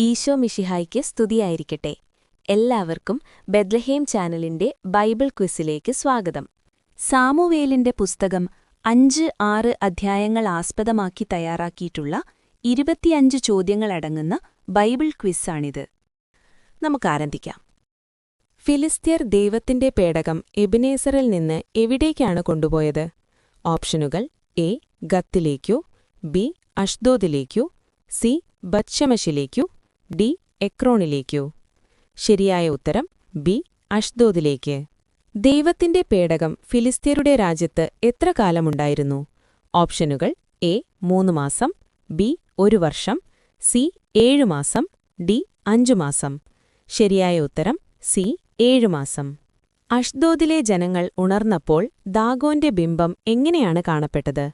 ഈശോ മിഷിഹായ്ക്ക് സ്തുതിയായിരിക്കട്ടെ. എല്ലാവർക്കും ബെദ്ലഹേം ചാനലിന്റെ ബൈബിൾ ക്വിസിലേക്ക് സ്വാഗതം. സാമുവേലിന്റെ പുസ്തകം അഞ്ച് ആറ് അധ്യായങ്ങൾ ആസ്പദമാക്കി തയ്യാറാക്കിയിട്ടുള്ള ഇരുപത്തിയഞ്ച് ചോദ്യങ്ങളടങ്ങുന്ന ബൈബിൾ ക്വിസാണിത്. നമുക്കാരംഭിക്കാം ഫിലിസ്ത്യർ ദൈവത്തിന്റെ പേടകം എബിനേസറിൽ നിന്ന് എവിടേക്കാണ് കൊണ്ടുപോയത്? ഓപ്ഷനുകൾ എ ഗത്തിലേക്കോ ബി അഷ്ദോദിലേക്കോ സി ബത്ഷമശിലേക്കു ഡി എക്രോണിലേക്കു. ശരിയായ ഉത്തരം ബി അഷ്ദോദിലേക്ക്. ദൈവത്തിന്റെ പേടകം ഫിലിസ്തീരുടെ രാജ്യത്ത് എത്ര കാലമുണ്ടായിരുന്നു? ഓപ്ഷനുകൾ എ മൂന്ന് മാസം ബി ഒരു വർഷം സി ഏഴു മാസം ഡി അഞ്ചു മാസം. ശരിയായ ഉത്തരം സി ഏഴു മാസം. അഷ്ദോദിലെ ജനങ്ങൾ ഉണർന്നപ്പോൾ ദാഗോന്റെ ബിംബം എങ്ങനെയാണ് കാണപ്പെട്ടത്?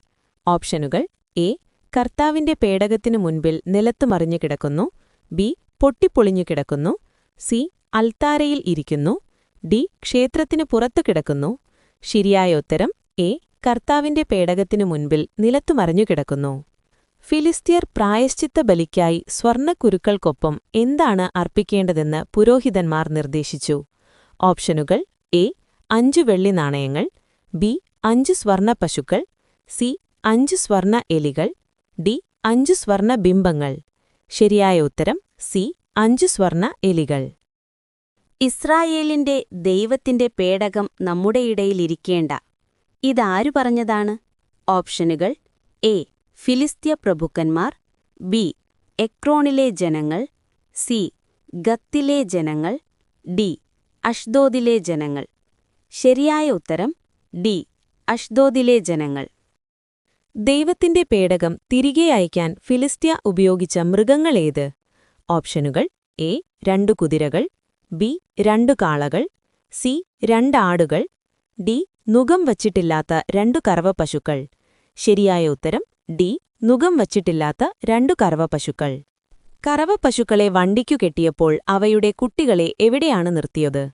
ഓപ്ഷനുകൾ എ കർത്താവിന്റെ പേടകത്തിനു മുൻപിൽ നിലത്തുമറിഞ്ഞു കിടക്കുന്നു ബി പൊട്ടിപ്പൊളിഞ്ഞു കിടക്കുന്നു. സി അൽത്താരയിൽ ഇരിക്കുന്നു. ഡി ക്ഷേത്രത്തിന് പുറത്തു കിടക്കുന്നു. ശരിയായ ഉത്തരം എ കർത്താവിന്റെ പേടകത്തിനു മുൻപിൽ നിലത്തു മറിഞ്ഞു കിടക്കുന്നു. ഫിലിസ്തീർ പ്രായശ്ചിത്ത ബലിക്കായി സ്വർണക്കുരുക്കൾക്കൊപ്പം എന്താണ് അർപ്പിക്കേണ്ടതെന്ന് പുരോഹിതന്മാർ നിർദ്ദേശിച്ചു. ഓപ്ഷനുകൾ എ അഞ്ചു വെള്ളി നാണയങ്ങൾ ബി അഞ്ച് സ്വർണ പശുക്കൾ സി അഞ്ച് സ്വർണ എലികൾ ഡി അഞ്ച് സ്വർണ ബിംബങ്ങൾ. ശരിയായ ഉത്തരം സി. അഞ്ച് സ്വർണ എലികൾ. ഇസ്രായേലിന്റെ ദൈവത്തിന്റെ പേടകം നമ്മുടെ ഇടയിലിരിക്കേണ്ട ഇതാരു പറഞ്ഞതാണ്? ഓപ്ഷനുകൾ എ. ഫിലിസ്ത്യ പ്രഭുക്കന്മാർ ബി. എക്രോണിലെ ജനങ്ങൾ സി. ഗത്തിലെ ജനങ്ങൾ ഡി. അഷ്ദോദിലെ ജനങ്ങൾ. ശരിയായ ഉത്തരം ഡി. അഷ്ദോദിലെ ജനങ്ങൾ. ദൈവത്തിന്റെ പേടകം തിരികെ അയക്കാൻ ഫിലിസ്ത്യ ഉപയോഗിച്ച മൃഗങ്ങളേത്? ഓപ്ഷനുകൾ എ രണ്ടു കുതിരകൾ ബി രണ്ടു കാളകൾ സി രണ്ടാടുകൾ ഡി നുഖം വച്ചിട്ടില്ലാത്ത രണ്ടു കറവപ്പശുക്കൾ ശരിയായ ഉത്തരം ഡി നുഖം വച്ചിട്ടില്ലാത്ത രണ്ടു കറവപ്പശുക്കൾ കറവപ്പശുക്കളെ വണ്ടിക്കു കെട്ടിയപ്പോൾ അവയുടെ കുട്ടികളെ എവിടെയാണ് നിർത്തിയത്?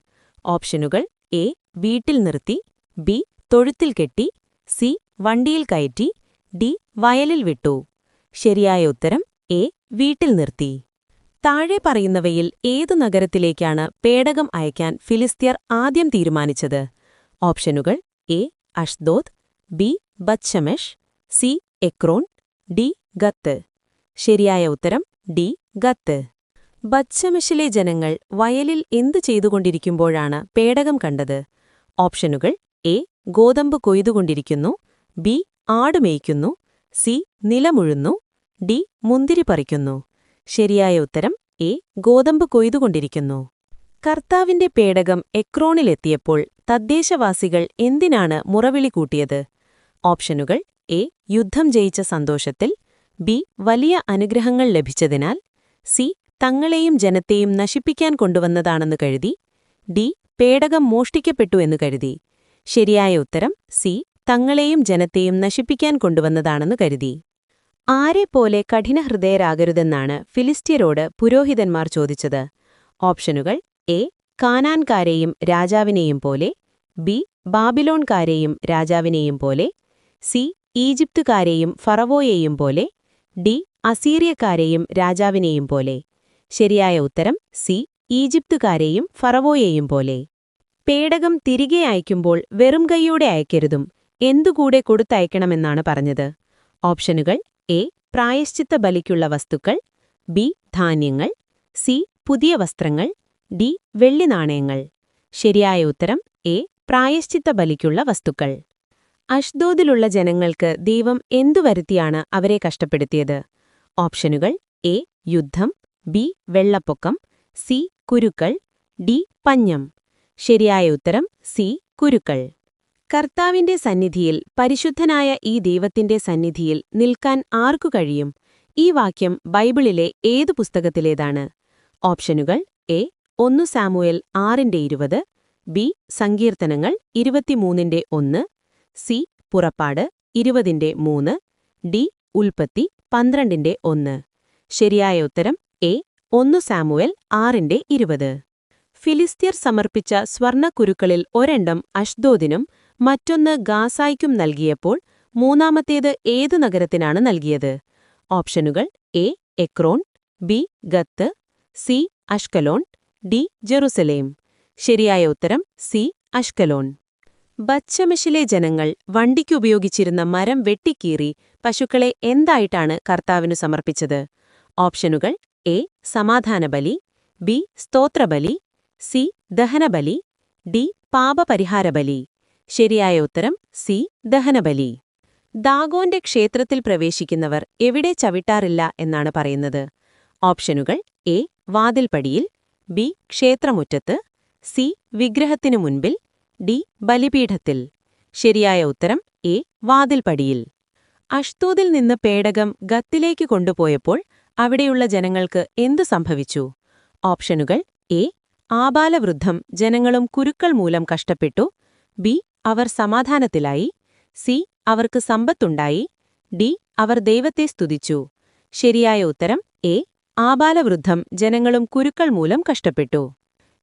ഓപ്ഷനുകൾ എ വീട്ടിൽ നിർത്തി ബി തൊഴുത്തിൽ കെട്ടി സി വണ്ടിയിൽ കയറ്റി ഡി വയലിൽ വിട്ടു. ശരിയായ ഉത്തരം എ വീട്ടിൽ നിർത്തി. താഴെ പറയുന്നവയിൽ ഏതു നഗരത്തിലേക്കാണ് പേടകം അയക്കാൻ ഫിലിസ്ത്യർ ആദ്യം തീരുമാനിച്ചത്? ഓപ്ഷനുകൾ A Ashdod B Beth Shemesh C Ekron D Gath. ശരിയായ ഉത്തരം ഡി ഗത്ത്. ബച്ചമെഷിലെ ജനങ്ങൾ വയലിൽ എന്തു ചെയ്തുകൊണ്ടിരിക്കുമ്പോഴാണ് പേടകം കണ്ടത്? ഓപ്ഷനുകൾ എ ഗോതമ്പ് കൊയ്തുകൊണ്ടിരിക്കുന്നു ബി ആടുമേയ്ക്കുന്നു സി നിലമുഴുന്നു ഡി മുന്തിരി പറിക്കുന്നു. ശരിയായ ഉത്തരം എ ഗോതമ്പ് കൊയ്തുകൊണ്ടിരിക്കുന്നു. കർത്താവിന്റെ പേടകം എക്രോണിലെത്തിയപ്പോൾ തദ്ദേശവാസികൾ എന്തിനാണ് മുറവിളി കൂട്ടിയത്? ഓപ്ഷനുകൾ എ യുദ്ധം ജയിച്ച സന്തോഷത്തിൽ ബി വലിയ അനുഗ്രഹങ്ങൾ ലഭിച്ചതിനാൽ സി തങ്ങളെയും ജനത്തെയും നശിപ്പിക്കാൻ കൊണ്ടുവന്നതാണെന്ന് കരുതി ഡി പേടകം മോഷ്ടിക്കപ്പെട്ടു എന്ന് കരുതി. ശരിയായ ഉത്തരം സി തങ്ങളെയും ജനത്തെയും നശിപ്പിക്കാൻ കൊണ്ടുവന്നതാണെന്ന് കരുതി. ആരെപ്പോലെ കഠിനഹൃദയരാകരുതെന്നാണ് ഫിലിസ്ത്യരോട് പുരോഹിതന്മാർ ചോദിച്ചത്. ഓപ്ഷനുകൾ എ. കാനാൻകാരെയും രാജാവിനെയും പോലെ ബി. ബാബിലോൺകാരെയും രാജാവിനെയും പോലെ സി. ഈജിപ്തുകാരെയും ഫറവോയെയും പോലെ ഡി. അസീറിയക്കാരെയും രാജാവിനെയും പോലെ. ശരിയായ ഉത്തരം സി. ഈജിപ്തുകാരെയും ഫറവോയെയും പോലെ. പേടകം തിരികെ അയക്കുമ്പോൾ വെറും കൈയോടെ അയക്കരുതും. എന്തുകൂടെ കൊടുത്തയക്കണമെന്നാണ് പറഞ്ഞത്? ഓപ്ഷനുകൾ എ. പ്രായശ്ചിത്ത ബലിക്കുള്ള വസ്തുക്കൾ ബി. ധാന്യങ്ങൾ സി. പുതിയ വസ്ത്രങ്ങൾ ഡി. വെള്ളി നാണയങ്ങൾ. ശരിയായ ഉത്തരം എ. പ്രായശ്ചിത്ത ബലിക്കുള്ള വസ്തുക്കൾ. അഷ്ദോദിലുള്ള ജനങ്ങൾക്ക് ദൈവം എന്തു വരുത്തിയാണ് അവരെ കഷ്ടപ്പെടുത്തിയത്? ഓപ്ഷനുകൾ എ. യുദ്ധം ബി. വെള്ളപ്പൊക്കം സി. കുരുക്കൾ ഡി. പഞ്ഞം. ശരിയായ ഉത്തരം സി. കുരുക്കൾ. കർത്താവിന്റെ സന്നിധിയിൽ പരിശുദ്ധനായ ഈ ദൈവത്തിന്റെ സന്നിധിയിൽ നിൽക്കാൻ ആർക്കു കഴിയും? ഈ വാക്യം ബൈബിളിലെ ഏതു പുസ്തകത്തിലേതാണ്? ഓപ്ഷനുകൾ എ ഒന്നു സാമുവൽ ആറിന്റെ ഇരുപത് ബി സങ്കീർത്തനങ്ങൾ ഇരുപത്തിമൂന്നിന്റെ ഒന്ന് സി പുറപ്പാട് ഇരുപതിന്റെ മൂന്ന് ഡി ഉൽപ്പത്തി പന്ത്രണ്ടിന്റെ ഒന്ന്. ശരിയായ ഉത്തരം എ ഒന്നു സാമുവൽ ആറിന്റെ ഇരുപത്. ഫിലിസ്ത്യർ സമർപ്പിച്ച സ്വർണക്കുരുക്കളിൽ ഒരെണ്ണം അഷ്ദോദിനും മറ്റൊന്ന് ഗാസായ്ക്കും നൽകിയപ്പോൾ മൂന്നാമത്തേത് ഏതു നഗരത്തിനാണ് നൽകിയത്? ഓപ്ഷനുകൾ A Ekron B Gath C Ashkelon D Jerusalem. ശരിയായ ഉത്തരം സി അഷ്കലോൺ. ബച്ചമിഷിലെ ജനങ്ങൾ വണ്ടിക്കുപയോഗിച്ചിരുന്ന മരം വെട്ടിക്കീറി പശുക്കളെ എന്തായിട്ടാണ് കർത്താവിനു സമർപ്പിച്ചത്? ഓപ്ഷനുകൾ എ സമാധാനബലി ബി സ്തോത്രബലി സി ദഹനബലി ഡി പാപപരിഹാരബലി. ശരിയായ ഉത്തരം സി. ദഹനബലി. ദാഗോന്റെ ക്ഷേത്രത്തിൽ പ്രവേശിക്കുന്നവർ എവിടെ ചവിട്ടാറില്ല എന്നാണ് പറയുന്നത്. ഓപ്ഷനുകൾ എ. വാതിൽപ്പടിയിൽ ബി. ക്ഷേത്രമുറ്റത്ത് സി. വിഗ്രഹത്തിനു മുൻപിൽ ഡി. ബലിപീഠത്തിൽ. ശരിയായ ഉത്തരം എ. വാതിൽപ്പടിയിൽ. അഷ്തൂതിൽ നിന്ന് പേടകം ഗത്തിലേക്ക് കൊണ്ടുപോയപ്പോൾ അവിടെയുള്ള ജനങ്ങൾക്ക് എന്തു സംഭവിച്ചു? ഓപ്ഷനുകൾ എ. ആബാലവൃദ്ധം ജനങ്ങളും കുരുക്കൾ മൂലം കഷ്ടപ്പെട്ടു ബി. അവർ സമാധാനത്തിലായി. സി അവർക്ക് സമ്പത്തുണ്ടായി. ഡി അവർ ദൈവത്തെ സ്തുതിച്ചു. ശരിയായ ഉത്തരം എ ആബാലവൃദ്ധം ജനങ്ങളും കുരുക്കൾ മൂലം കഷ്ടപ്പെട്ടു.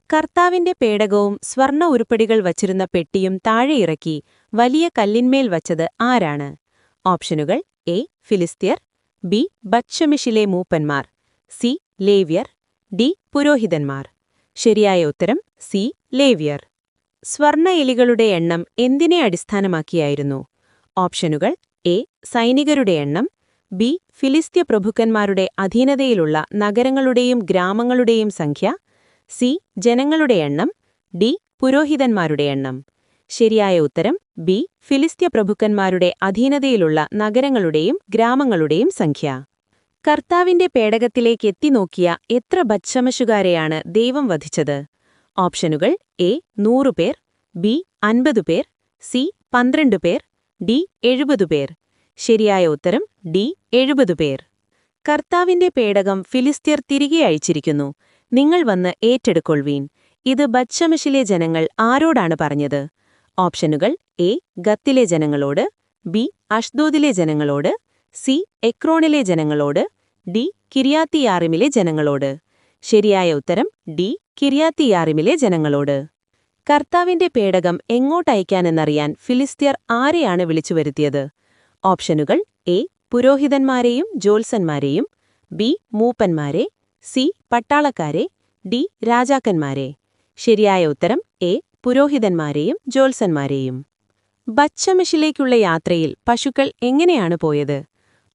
കർത്താവിന്റെ പേടകവും സ്വർണ ഉരുപ്പടികൾ വച്ചിരുന്ന പെട്ടിയും താഴെയിറക്കി വലിയ കല്ലിന്മേൽ വച്ചത് ആരാണ്? ഓപ്ഷനുകൾ എ ഫിലിസ്ത്യർ ബി ബച്ചമിഷിലെ മൂപ്പന്മാർ സി ലേവ്യർ ഡി പുരോഹിതന്മാർ. ശരിയായ ഉത്തരം സി ലേവ്യർ. സ്വർണ എലികളുടെ എണ്ണം എന്തിനെ അടിസ്ഥാനമാക്കിയായിരുന്നു? ഓപ്ഷനുകൾ എ സൈനികരുടെ എണ്ണം ബി ഫിലിസ്ത്യ പ്രഭുക്കന്മാരുടെ അധീനതയിലുള്ള നഗരങ്ങളുടെയും ഗ്രാമങ്ങളുടെയും സംഖ്യ സി ജനങ്ങളുടെ എണ്ണം ഡി പുരോഹിതന്മാരുടെ എണ്ണം. ശരിയായ ഉത്തരം ബി ഫിലിസ്ത്യ പ്രഭുക്കന്മാരുടെ അധീനതയിലുള്ള നഗരങ്ങളുടെയും ഗ്രാമങ്ങളുടെയും സംഖ്യ. കർത്താവിന്റെ പേടകത്തിലേക്ക് എത്തിനോക്കിയ എത്ര ഭക്ഷമശുകാരെയാണ് ദൈവം വധിച്ചത്? ഓപ്ഷനുകൾ എ നൂറുപേർ ബി അൻപത് പേർ സി പന്ത്രണ്ട് പേർ ഡി എഴുപത് പേർ. ശരിയായ ഉത്തരം ഡി എഴുപത് പേർ. കർത്താവിന്റെ പേടകം ഫിലിസ്ത്യർ തിരികെ അയച്ചിരിക്കുന്നു. നിങ്ങൾ വന്ന് ഏറ്റെടുക്കൊള്ളുവീൻ ഇത് ബച്ചമിഷിലെ ജനങ്ങൾ ആരോടാണ് പറഞ്ഞത്? ഓപ്ഷനുകൾ എ ഗത്തിലെ ജനങ്ങളോട് ബി അഷ്ദോദിലെ ജനങ്ങളോട് സി എക്രോണിലെ ജനങ്ങളോട് ഡി കിരിയാത്തിയാറിമിലെ ജനങ്ങളോട്. ശരിയായ ഉത്തരം ഡി കിരിയാത്തിയാറിമിലെ ജനങ്ങളോട്. കർത്താവിന്റെ പേടകം എങ്ങോട്ടയക്കാനെന്നറിയാൻ ഫിലിസ്ത്യർ ആരെയാണ് വിളിച്ചു വരുത്തിയത് ഓപ്ഷനുകൾ എ. പുരോഹിതന്മാരെയും ജോത്സന്മാരെയും ബി. മൂപ്പന്മാരെ സി. പട്ടാളക്കാരെ ഡി. രാജാക്കന്മാരെ. ശരിയായ ഉത്തരം എ. പുരോഹിതന്മാരെയും ജോത്സന്മാരെയും ബച്ചമിഷിലേക്കുള്ള യാത്രയിൽ പശുക്കൾ എങ്ങനെയാണ് പോയത്?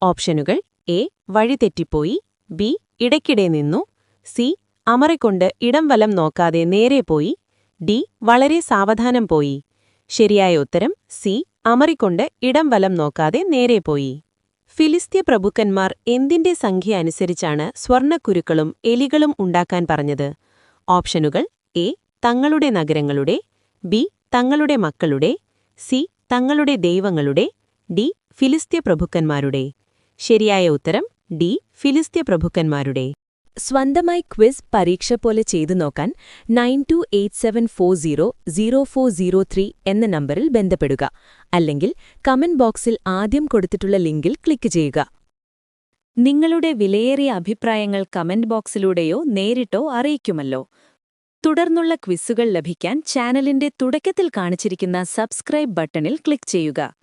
ഓപ്ഷനുകൾ എ. വഴിതെറ്റിപ്പോയി ബി. ഇടയ്ക്കിടെ നിന്നു സി. അമറിക്കൊണ്ട് ഇടം വലം നോക്കാതെ നേരെ പോയി. ഡി. വളരെ സാവധാനം പോയി. ശരിയായ ഉത്തരം സി. അമറിക്കൊണ്ട് ഇടം വലം നോക്കാതെ നേരെ പോയി. ഫിലിസ്ത്യ പ്രഭുക്കന്മാർ എന്തിന്റെ സംഖ്യ അനുസരിച്ചാണ് സ്വർണക്കുരുക്കളും എലികളും ഉണ്ടാക്കാൻ പറഞ്ഞത്? ഓപ്ഷനുകൾ എ. തങ്ങളുടെ നഗരങ്ങളുടെ ബി. തങ്ങളുടെ മക്കളുടെ സി. തങ്ങളുടെ ദൈവങ്ങളുടെ ഡി. ഫിലിസ്ത്യ പ്രഭുക്കന്മാരുടെ. ശരിയായ ഉത്തരം ഡി. ഫിലിസ്ത്യ പ്രഭുക്കന്മാരുടെ. സ്വന്തമായി ക്വിസ് പരീക്ഷ പോലെ ചെയ്തു നോക്കാൻ nine two eight seven four zero zero four zero three എന്ന നമ്പറിൽ ബന്ധപ്പെടുക. അല്ലെങ്കിൽ കമന്റ് ബോക്സിൽ ആദ്യം കൊടുത്തിട്ടുള്ള ലിങ്കിൽ ക്ലിക്ക് ചെയ്യുക. നിങ്ങളുടെ വിലയേറിയ അഭിപ്രായങ്ങൾ കമന്റ് ബോക്സിലൂടെയോ നേരിട്ടോ അറിയിക്കുമല്ലോ. തുടർന്നുള്ള ക്വിസുകൾ ലഭിക്കാൻ ചാനലിന്റെ തുടക്കത്തിൽ കാണിച്ചിരിക്കുന്ന സബ്സ്ക്രൈബ് ബട്ടണിൽ ക്ലിക്ക് ചെയ്യുക.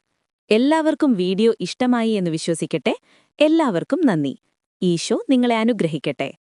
എല്ലാവർക്കും വീഡിയോ ഇഷ്ടമായി എന്ന് വിശ്വസിക്കട്ടെ. എല്ലാവർക്കും നന്ദി. ഈശോ നിങ്ങളെ അനുഗ്രഹിക്കട്ടെ.